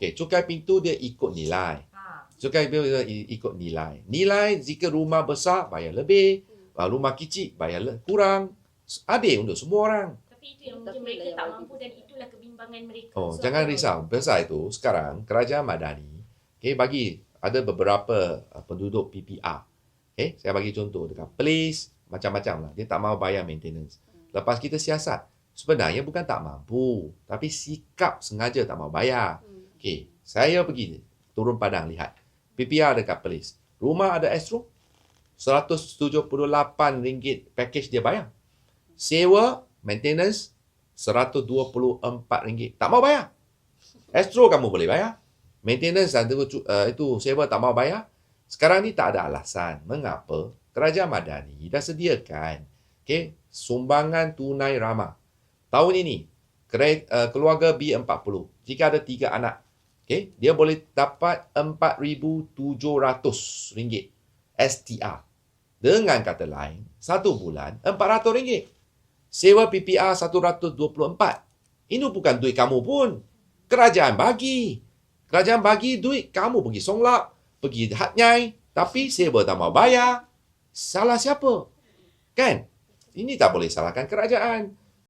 Okey, cukai pintu dia ikut nilai. Ha. Cukai pintu dia ikut nilai. Nilai jika rumah besar bayar lebih, kalau rumah kecil bayar le- kurang. Adil untuk semua orang. Tapi itu yang mungkin mereka tak mampu dan itulah kebimbangan mereka. Oh, So, jangan risau. Pasal itu sekarang kerajaan Madani okay, bagi ada beberapa uh, penduduk PPR. Okay, saya bagi contoh dekat place macam-macam lah. Dia tak mau bayar maintenance. Lepas kita siasat, sebenarnya bukan tak mampu, tapi sikap sengaja tak mau bayar. Okey, saya pergi turun padang lihat. PPR dekat Perlis. Rumah ada Astro. RM178 package dia bayar. Sewa, maintenance RM124. Tak mau bayar. Astro kamu boleh bayar. Maintenance dan itu, uh, itu sewa tak mau bayar. Sekarang ni tak ada alasan. Mengapa? Kerajaan Madani dah sediakan okay, sumbangan tunai ramah. Tahun ini, uh, keluarga B40, jika ada tiga anak, okay, dia boleh dapat RM4,700 STR. Dengan kata lain, satu bulan RM400. Sewa PPR RM124. Ini bukan duit kamu pun. Kerajaan bagi. Kerajaan bagi duit, kamu pergi songlap, pergi hatnyai, tapi sewa tak mau bayar. Salah siapa? Kan? Ini tak boleh salahkan kerajaan.